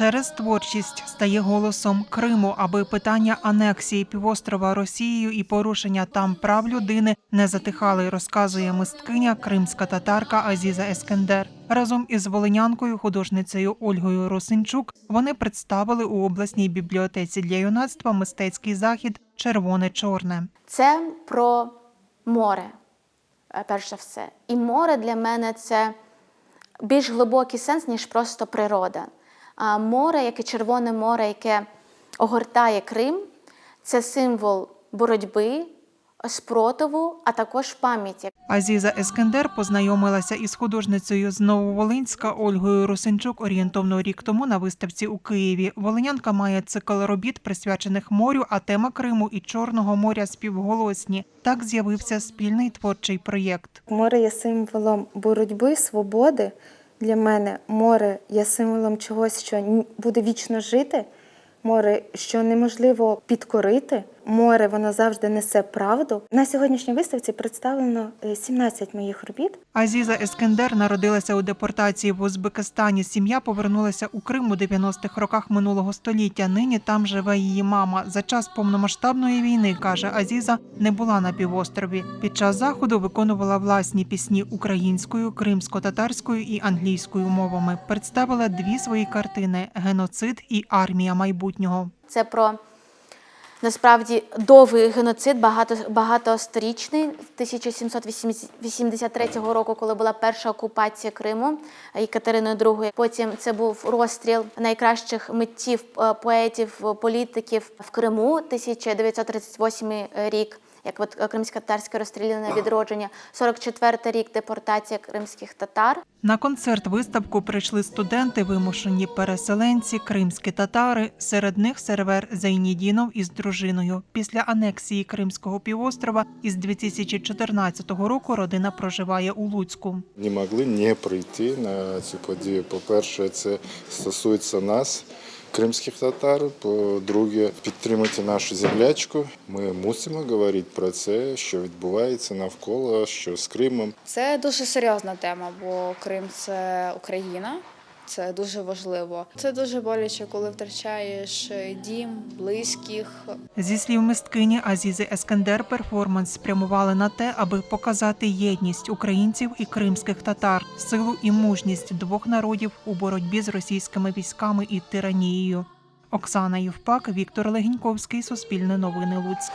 через творчість стає голосом Криму, аби питання анексії півострова Росією і порушення там прав людини не затихали, розказує мисткиня кримська татарка Азіза Ескендер. Разом із волинянкою, художницею Ольгою Росинчук, вони представили у обласній бібліотеці для юнацтва мистецький захід Червоне чорне. Це про море, е, перш за все. І море для мене це більш глибокий сенс, ніж просто природа. А море, яке Червоне море, яке огортає Крим, це символ боротьби, спротиву, а також пам'яті. Азіза Ескендер познайомилася із художницею з Нововолинська Ольгою Росинчук орієнтовно рік тому на виставці у Києві. Волинянка має цикл робіт, присвячених морю, а тема Криму і Чорного моря співголосні. Так з'явився спільний творчий проєкт. Море є символом боротьби, свободи. Для мене море є символом чогось, що буде вічно жити. Море, що неможливо підкорити. Море воно завжди несе правду. На сьогоднішній виставці представлено е, 17 моїх робіт. Азіза Ескендер народилася у депортації в Узбекистані. Сім'я повернулася у Крим у 90-х роках минулого століття. Нині там живе її мама. За час повномасштабної війни каже Азіза, не була на півострові. Під час заходу виконувала власні пісні українською, кримсько-татарською і англійською мовами. Представила дві свої картини: геноцид і армія майбутнього. Це про насправді довгий геноцид, багато, багатосторічний 1783 року, коли була перша окупація Криму Екатериною II. Потім це був розстріл найкращих митців, е, поетів, політиків в Криму 1938 рік. Як от кримсько-татарське розстріляне відродження, 44 рік депортація кримських татар. На концерт виставку прийшли студенти, вимушені переселенці, кримські татари. Серед них сервер Зайнідінов із дружиною. Після анексії Кримського півострова із 2014 року родина проживає у Луцьку. не могли не прийти на цю подію. По-перше, це стосується нас, кримських татар. По-друге, підтримати нашу землячку. Ми мусимо говорити про це, що відбувається навколо, що з Кримом. Це дуже серйозна тема, бо Крим це Україна. Це дуже важливо. Це дуже боляче, коли втрачаєш дім, близьких, Зі слів мисткині Азізи Ескендер, перформанс спрямували на те, аби показати єдність українців і кримських татар, силу і мужність двох народів у боротьбі з російськими військами і тиранією. Оксана Євпак, Віктор Легіньковський, Суспільне новини Луцьк.